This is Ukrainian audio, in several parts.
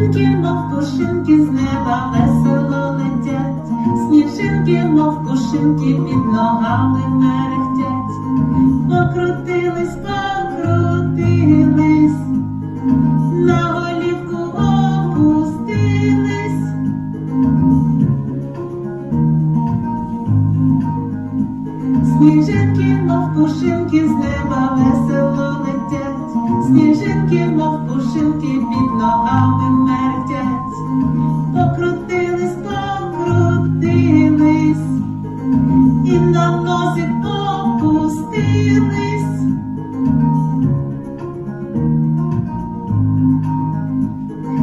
Сніжинки, мов пушинки, з неба весело летять, сніжинки, мов пушинки, під ногами мерехтять, покрутились, покрутились, на голівку опустились. Сніжинки, мов пушинки, з неба весело летять, сніжинки, мов пушинки, під ногами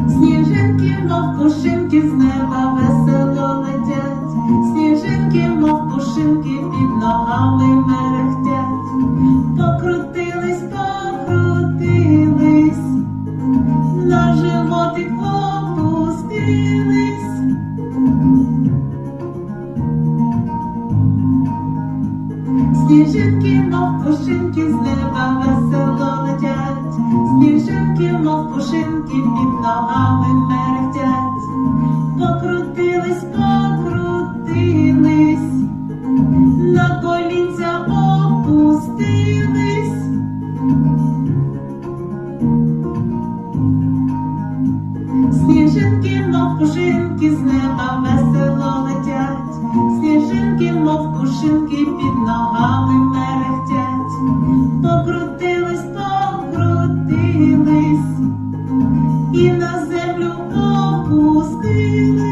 Сніжинки, мов пушинки, з неба весело летять, сніжинки, мов пушинки, під ногами мерехтять, покрутились, покрутились, на животик опустились. Сніжинки, мов пушинки, з неба весело летять, сніжинки, мов пушинки, під ногами мерехтять, покрутились, покрутились, на колінця опустились. Сніжинки, мов пушинки, з неба весело летять, сніжинки, мов пушинки, під ногами feel